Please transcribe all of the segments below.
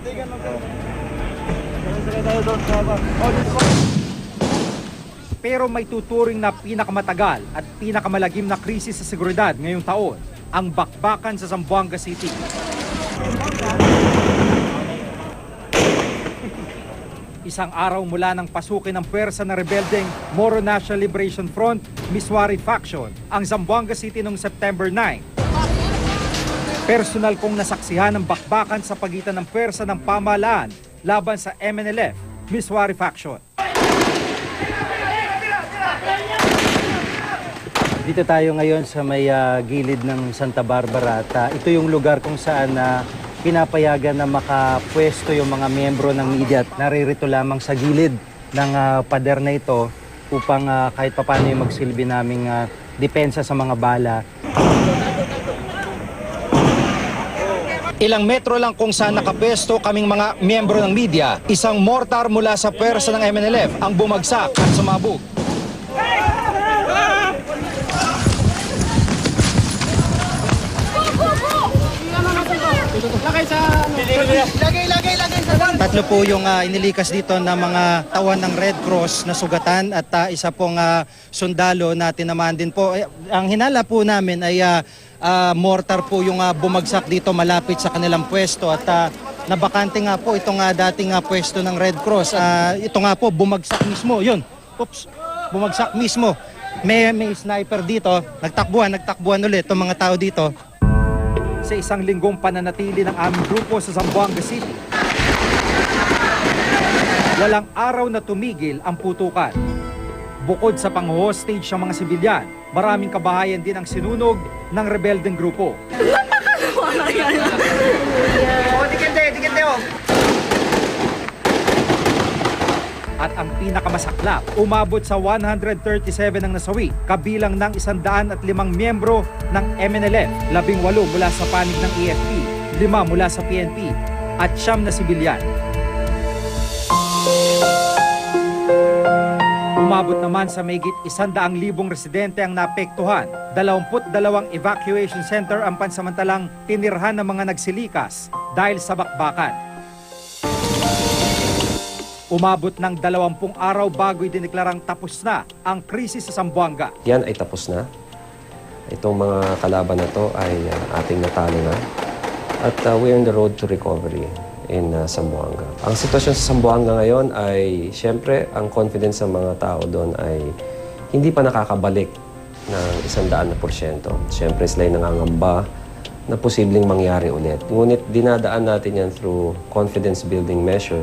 Katigan lang po. Pero may tuturing na pinakamatagal at pinakamalagim na krisis sa seguridad ngayong taon, ang bakbakan sa Zamboanga City. Isang araw mula ng pasukin ng pwersa na rebeldeng Moro National Liberation Front, Miswari Faction, ang Zamboanga City noong September 9, Personal kong nasaksihan ang bakbakan sa pagitan ng pwersa ng pamahalaan laban sa MNLF, Miswari Faction. Dito tayo ngayon sa may ah, gilid ng Santa Barbara at ah, ito yung lugar kung saan na pinapayagan na makapwesto yung mga miyembro ng media at naririto lamang sa gilid ng ah, pader na ito upang ah, kahit papano yung magsilbi naming ah, depensa sa mga bala. Ilang metro lang kung saan nakapwesto kaming mga miyembro ng media, isang mortar mula sa pwersa ng MNLF ang bumagsak at sumabog. Tatlo po yung ah, inilikas dito na mga tawan ng Red Cross na sugatan at ah, isa pong ah, sundalo na tinamaan din po. Eh, ang hinala po namin ay ah, ah, mortar po yung ah, bumagsak dito malapit sa kanilang pwesto at ah, nabakante nga po itong ah, dating ah, pwesto ng Red Cross. Ah, ito nga po bumagsak mismo. Yun. Oops. Bumagsak mismo. May, may sniper dito. Nagtakbuhan, nagtakbuhan ulit itong mga tao dito. Sa isang linggong pananatili ng aming grupo sa Zamboanga City, Walang araw na tumigil ang putukan. Bukod sa pang-hostage ng mga sibilyan, maraming kabahayan din ang sinunog ng rebeldeng grupo. At ang pinakamasaklap, umabot sa 137 ang nasawi, kabilang ng 105 miyembro ng MNLF, 18 mula sa panig ng AFP, 5 mula sa PNP, at siyam na sibilyan. Umabot naman sa mayigit 100,000 residente ang naapektuhan. 22 evacuation center ang pansamantalang tinirhan ng mga nagsilikas dahil sa bakbakan. Umabot ng 20 araw bago idineklarang tapos na ang krisis sa Zamboanga. Yan ay tapos na. Itong mga kalaban na to ay uh, ating natalo na. At uh, we're on the road to recovery in uh, Zamboanga. Ang sitwasyon sa Zamboanga ngayon ay, siyempre, ang confidence ng mga tao doon ay hindi pa nakakabalik ng isandaan na porsyento. Siyempre, sila'y nangangamba na posibleng mangyari ulit. Ngunit dinadaan natin yan through confidence building measure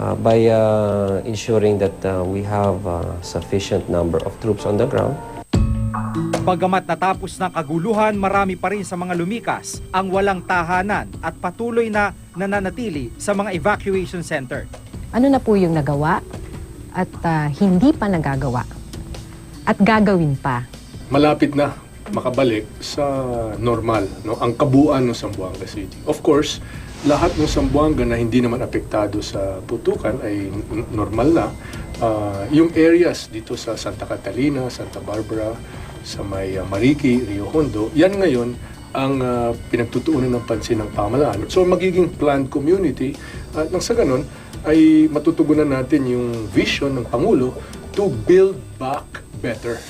uh, by uh, ensuring that uh, we have uh, sufficient number of troops on the ground Bagamat natapos ng kaguluhan, marami pa rin sa mga lumikas ang walang tahanan at patuloy na nananatili sa mga evacuation center. ano na po yung nagawa at ah, hindi pa nagagawa at gagawin pa. malapit na makabalik sa normal, no? ang kabuuan ng Zamboanga City. Of course, lahat ng Zamboanga na hindi naman apektado sa putukan ay normal na. Ah, yung areas dito sa Santa Catalina, Santa Barbara, sa may ah, Mariki, Rio Hondo, yan ngayon ang ah, pinagtutuunan ng pansin ng pamahalaan. So magiging planned community at nang sa ganon ay matutugunan natin yung vision ng Pangulo to build back better.